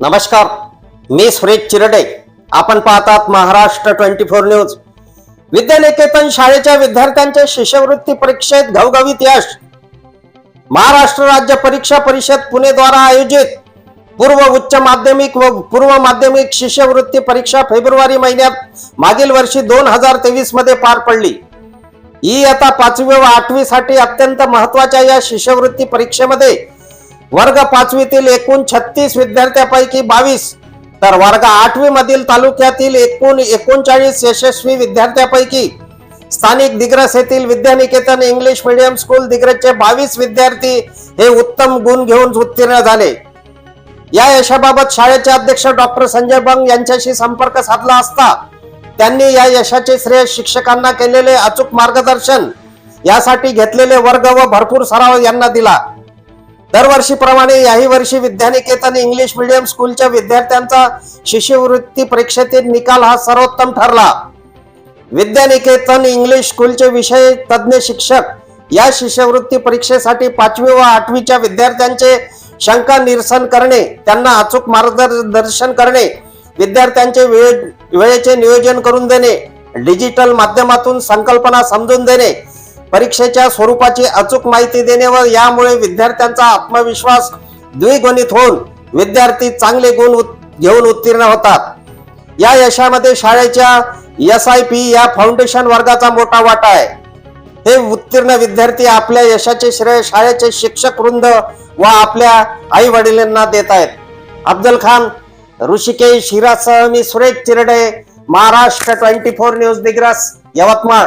नमस्कार मी सुरेश चिरडे. आपण पाहतात Maharashtra twenty four news. Vidyaniketan शाळेच्या विद्यार्थ्यांच्या शिष्यवृत्ती परीक्षेत घवघवीत यश. महाराष्ट्र राज्य परीक्षा परिषद पुणे द्वारा आयोजित पूर्व उच्च माध्यमिक व पूर्व माध्यमिक शिष्यवृत्ती परीक्षा फेब्रुवारी महिन्यात मागील वर्षी दोन हजार तेवीसमध्ये पार पडली. इयत्ता पाचवी व आठवी साठी अत्यंत महत्त्वाच्या या शिष्यवृत्ती परीक्षेमध्ये वर्ग पाचवीतील एकूण छत्तीस विद्यार्थ्यांपैकी बावीस. तर वर्ग आठवी मधील तालुक्यातील एकूण एकोणचाळीस यशस्वी विद्यार्थ्यांपैकी स्थानिक दिग्रस येथील विद्यानिकेतन इंग्लिश मीडियम स्कूल दिग्रसचे बावीस विद्यार्थी हे उत्तम गुण घेऊन उत्तीर्ण झाले. या यशाबाबत शाळेचे अध्यक्ष डॉक्टर संजय बंग यांच्याशी संपर्क साधला असता त्यांनी या यशाचे श्रेय शिक्षकांना केलेले अचूक मार्गदर्शन यासाठी घेतलेले वर्ग व भरपूर सराव यांना दिला. दरवर्षीप्रमाणे याही वर्षी विद्यानिकेतन इंग्लिश मीडियम स्कूलच्या विद्यार्थ्यांचा शिष्यवृत्ती परीक्षेतील निकाल हा सर्वोत्तम ठरला. विद्यानिकेतन इंग्लिश स्कूलचे विषय तज्ज्ञ शिक्षक या शिष्यवृत्ती परीक्षेसाठी पाचवी व आठवीच्या विद्यार्थ्यांचे शंका निरसन करणे त्यांना अचूक मार्गदर्शन करणे विद्यार्थ्यांचे वेळेचे नियोजन करून देणे डिजिटल माध्यमातून संकल्पना समजून देणे परीक्षेच्या स्वरूपाची अचूक माहिती देणे व यामुळे विद्यार्थ्यांचा आत्मविश्वास द्विगुणित होऊन विद्यार्थी चांगले गुण उत- घेऊन उत्तीर्ण होतात. या यशामध्ये शाळेच्या एस आय पी या फाउंडेशन वर्गाचा मोठा वाटा आहे. हे उत्तीर्ण विद्यार्थी आपल्या यशाचे श्रेय शाळेचे शिक्षक वृंद व आपल्या आई वडिलांना देत आहेत. अफजल खान ऋषिकेश हिरासह मी Suresh Chirde Maharashtra twenty four news Digras Yavatmal.